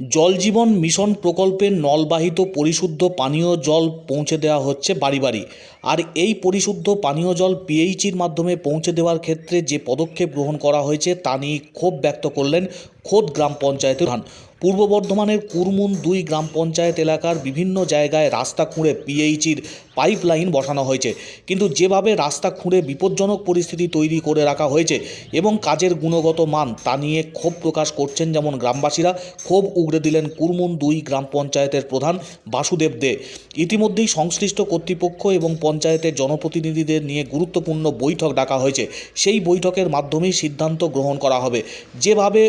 জল জীবন মিশন প্রকল্পের নলবাহিত পরিশুদ্ধ পানীয় জল পৌঁছে দেওয়া হচ্ছে বাড়ি বাড়ি। আর এই পরিশুদ্ধ পানীয় জল পিএইচির মাধ্যমে পৌঁছে দেওয়ার ক্ষেত্রে যে পদক্ষেপ গ্রহণ করা হয়েছে তা নিয়ে ক্ষোভ ব্যক্ত করলেন খোদ গ্রাম পঞ্চায়েতের প্রধান। পূর্ব বর্ধমানের কুরমুন দুই গ্রাম পঞ্চায়েত এলাকার বিভিন্ন জায়গায় রাস্তা খুঁড়ে পিএইচির পাইপ লাইন বসানো হয়েছে। কিন্তু যেভাবে রাস্তা খুঁড়ে বিপজ্জনক পরিস্থিতি তৈরি করে রাখা হয়েছে এবং কাজের গুণগত মান তা নিয়ে ক্ষোভ প্রকাশ করছেন যেমন গ্রামবাসীরা, ক্ষোভ উগড়ে দিলেন কুরমুন দুই গ্রাম পঞ্চায়েতের প্রধান বাসুদেব দে। ইতিমধ্যেই সংশ্লিষ্ট কর্তৃপক্ষ এবং পঞ্চায়েতের জনপ্রতিনিধিদের নিয়ে গুরুত্বপূর্ণ বৈঠক ডাকা হয়েছে। সেই বৈঠকের মাধ্যমেই সিদ্ধান্ত গ্রহণ করা হবে। যেভাবে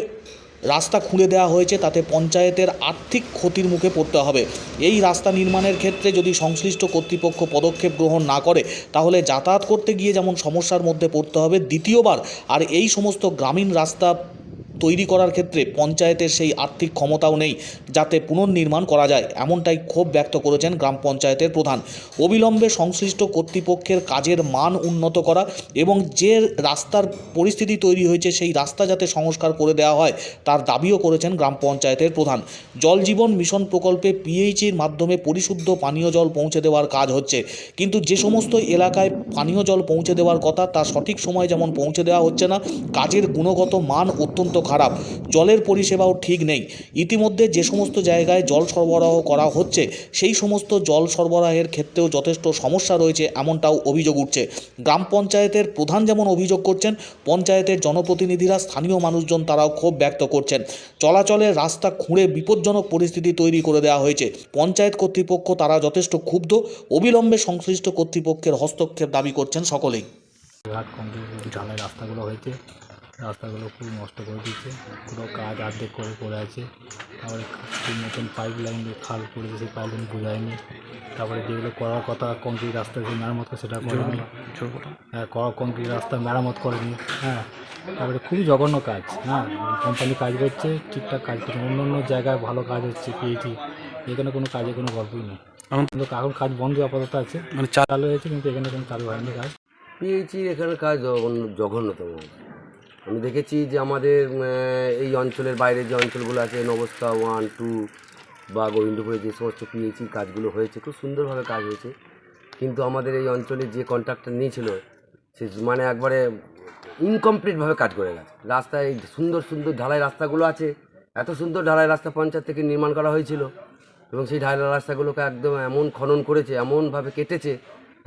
রাস্তা খুলে দেওয়া হয়েছে, তাতে পঞ্চায়েতের আর্থিক ক্ষতির মুখে পড়তে হবে। এই রাস্তা নির্মাণের ক্ষেত্রে যদি সংশ্লিষ্ট কর্তৃপক্ষ পদক্ষেপ গ্রহণ না করে, তাহলে যাতায়াত করতে গিয়ে যেমন সমস্যার মধ্যে পড়তে হবে দ্বিতীয়বার। আর এই সমস্ত গ্রামীণ রাস্তা তৈরি করার ক্ষেত্রে পঞ্চায়েতের সেই আর্থিক ক্ষমতাও নেই যাতে পুনর্নির্মাণ করা যায়, এমনটাই ক্ষোভ ব্যক্ত করেছেন গ্রাম পঞ্চায়েতের প্রধান। অবিলম্বে সংশ্লিষ্ট কর্তৃপক্ষের কাজের মান উন্নত করা এবং যে রাস্তার পরিস্থিতি তৈরি হয়েছে সেই রাস্তা যাতে সংস্কার করে দেওয়া হয়, তার দাবিও করেছেন গ্রাম পঞ্চায়েতের প্রধান। জল জীবন মিশন প্রকল্পে পিএইচির মাধ্যমে পরিশুদ্ধ পানীয় জল পৌঁছে দেওয়ার কাজ হচ্ছে। কিন্তু যে সমস্ত এলাকায় পানীয় জল পৌঁছে দেওয়ার কথা, তা সঠিক সময় যেমন পৌঁছে দেওয়া হচ্ছে না, কাজের গুণগত মান অত্যন্ত খারাপ। জলের পরিষেবাও ঠিক নেই। ইতিমধ্যে যে সমস্ত জায়গায় জল সরবরাহ করা হচ্ছে, সেই সমস্ত জল সরবরাহের ক্ষেত্রেও যথেষ্ট সমস্যা রয়েছে এমনটাও অভিযোগ উঠছে। গ্রাম পঞ্চায়েতের প্রধান যেমন অভিযোগ করছেন, পঞ্চায়েতের জনপ্রতিনিধিরা স্থানীয় মানুষজন তারাও ক্ষোভ ব্যক্ত করছেন। চলাচলের রাস্তা খুঁড়ে বিপজ্জনক পরিস্থিতি তৈরি করে দেওয়া হয়েছে। পঞ্চায়েত কর্তৃপক্ষ তারা যথেষ্ট ক্ষুব্ধ। অবিলম্বে সংশ্লিষ্ট কর্তৃপক্ষের হস্তক্ষেপ দাবি করছেন সকলেই। ঘাট কমপ্লিট রাস্তাগুলো হয়েছে রাস্তাগুলো খুব নষ্ট করে দিচ্ছে পুরো কাজ অর্ধেক করে পড়ে আছে। তারপরে ঠিক মতন পাইপ লাইন খাল পড়েছে সেই পাইপ লাইন বোঝায়নি। তারপরে যেগুলো করার কথা কংক্রিট রাস্তা যে মেরামত করে সেটা করেনি হ্যাঁ করা কংক্রিট রাস্তা মেরামত করেনি। হ্যাঁ তারপরে খুবই জঘন্য কাজ। হ্যাঁ কোম্পানি কাজ করছে ঠিকঠাক কাজ করছে অন্য অন্য জায়গায় ভালো কাজ হচ্ছে পেয়েছি এখানে কোনো কাজে কোনো গল্পই নেই। কিন্তু এখন কাজ বন্ধ আপাতত আছে। মানে চালু হয়েছে কিন্তু এখানে কোনো চালু হয়নি কাজ। পেয়েছি এখানে কাজ জঘন্য জঘন্যতম। আমি দেখেছি যে আমাদের এই অঞ্চলের বাইরে যে অঞ্চলগুলো আছে নবস্তা ওয়ান টু বা গোবিন্দপুরে যে সমস্ত পিএইচি কাজগুলো হয়েছে, খুব সুন্দরভাবে কাজ হয়েছে। কিন্তু আমাদের এই অঞ্চলে যে কন্ট্রাক্টর নিয়েছিল, সে মানে একবারে ইনকমপ্লিটভাবে কাজ করে গেছে। রাস্তায় সুন্দর সুন্দর ঢালাই রাস্তাগুলো আছে, এত সুন্দর ঢালাই রাস্তা পঞ্চায়েত থেকে নির্মাণ করা হয়েছিল এবং সেই ঢালাই রাস্তাগুলোকে একদম এমন খনন করেছে, এমনভাবে কেটেছে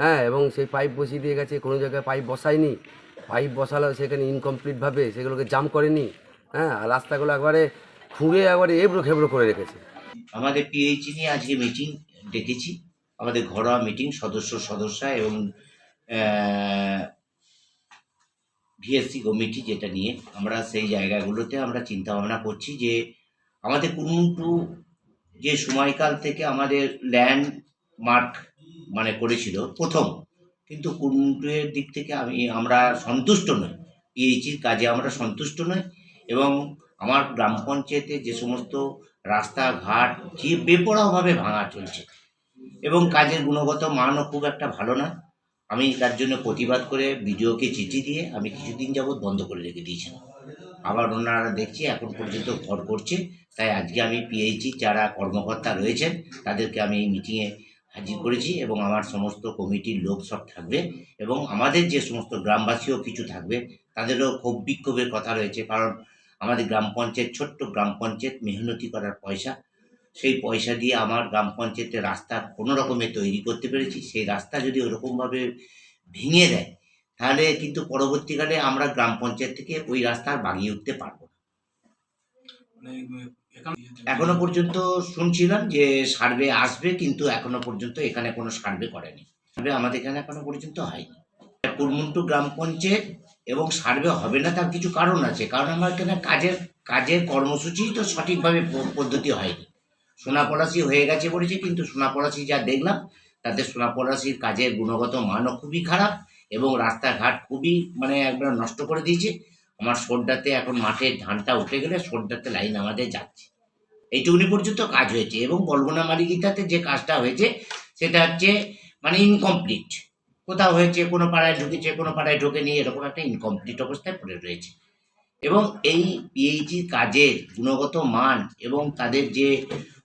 হ্যাঁ এবং সেই পাইপ বসিয়ে দিয়ে গেছে, কোনো জায়গায় পাইপ বসায়নি। পাইপ বসালো সেখানে ইনকমপ্লিটভাবে সেগুলোকে জাম করেনি হ্যাঁ আর রাস্তাগুলো একবারে খুঁড়ে একবারে এবড়ো খেবড়ো করে রেখেছে। আমাদের পিএইচি নিয়ে আজকে মিটিং ডেকেছি। আমাদের ঘরোয়া মিটিং সদস্য সদস্যা এবং ভিএসসি কমিটি যেটা নিয়ে আমরা সেই জায়গাগুলোতে আমরা চিন্তা ভাবনা করছি যে আমাদের কুনুটু যে সময়কাল থেকে আমাদের ল্যান্ড মার্ক মানে করেছিল প্রথম কিন্তু কুনুটুয়ের দিক থেকে আমি, আমরা সন্তুষ্ট নই। পিএইচির কাজে আমরা সন্তুষ্ট নই এবং আমার গ্রাম পঞ্চায়েতে যে সমস্ত রাস্তাঘাট যে বেপরোয়াভাবে ভাঙা চলছে এবং কাজের গুণগত মানও খুব একটা ভালো না, আমি তার জন্য প্রতিবাদ করে বিডিওকে চিঠি দিয়ে আমি কিছুদিন যাবৎ বন্ধ করে রেখে দিয়েছিলাম। আবার ওনারা দেখছি এখন পর্যন্ত ঘর করছে, তাই আজকে আমি পিএইচি যারা কর্মকর্তা রয়েছেন, তাদেরকে আমি এই মিটিংয়ে হাজির করেছি এবং আমার সমস্ত কমিটির লোক সব থাকবে এবং আমাদের যে সমস্ত গ্রামবাসীও কিছু থাকবে তাদেরও ক্ষোভ বিক্ষোভের কথা রয়েছে। কারণ আমাদের গ্রাম পঞ্চায়েত ছোট্ট গ্রাম পঞ্চায়েত মেহনতি করার পয়সা সেই পয়সা দিয়ে আমার গ্রাম পঞ্চায়েতের রাস্তা কোনো রকমে তৈরি করতে পেরেছি। সেই রাস্তা যদি ওরকমভাবে ভেঙে দেয় তাহলে কিন্তু পরবর্তীকালে আমরা গ্রাম পঞ্চায়েত থেকে ওই রাস্তা আর বাগিয়ে উঠতে পারব না। এখনও পর্যন্ত শুনছিলাম যে সার্ভে আসবে, কিন্তু এখনও পর্যন্ত এখানে কোনো সার্ভে করেনি। সার্ভে আমাদের এখানে এখনও পর্যন্ত হয়নি। কুরমুন্টু গ্রাম পঞ্চায়েত এবং সার্ভে হবে না তার কিছু কারণ আছে। কারণ আমার এখানে কাজের কাজের কর্মসূচি তো সঠিকভাবে পদ্ধতি হয়নি। সোনাপলাশি হয়ে গেছে বলেছে, কিন্তু সোনা পলাশি যা দেখলাম, তাতে সোনাপলাশির কাজের গুণগত মানও খুবই খারাপ এবং রাস্তাঘাট খুবই মানে একবার নষ্ট করে দিয়েছে। আমার সোড্ডাতে এখন মাঠের ধানটা উঠে গেলে সোড্ডাতে লাইন আমাদের যাচ্ছে। এইটুকুনি পর্যন্ত কাজ হয়েছে এবং বলবনা মালিকিতাতে যে কাজটা হয়েছে, সেটা হচ্ছে মানে ইনকমপ্লিট কোথাও হয়েছে, কোনো পাড়ায় ঢুকেছে, কোনো পাড়ায় ঢুকে নিয়ে এরকম একটা ইনকমপ্লিট অবস্থায় পড়ে রয়েছে। এবং এই পিএইচি কাজের গুণগত মান এবং তাদের যে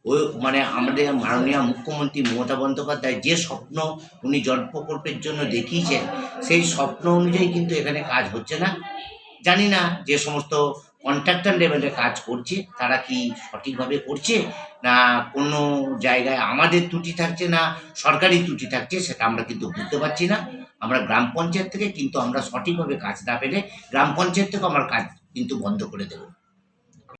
ওই মানে আমাদের মাননীয় মুখ্যমন্ত্রী মমতা বন্দ্যোপাধ্যায় যে স্বপ্ন উনি জল প্রকল্পের জন্য দেখিয়েছেন, সেই স্বপ্ন অনুযায়ী কিন্তু এখানে কাজ হচ্ছে না। জানি না যে সমস্ত কন্ট্রাক্টর লেভেলে কাজ করছে, তারা কি সঠিকভাবে করছে না কোনো জায়গায় আমাদের ত্রুটি থাকছে না, সরকারি ত্রুটি থাকছে সেটা আমরা কিন্তু বুঝতে পারছি না। আমরা গ্রাম পঞ্চায়েত থেকে কিন্তু আমরা সঠিকভাবে কাজ না পেলে গ্রাম পঞ্চায়েত থেকে আমার কাজ কিন্তু বন্ধ করে দেবো।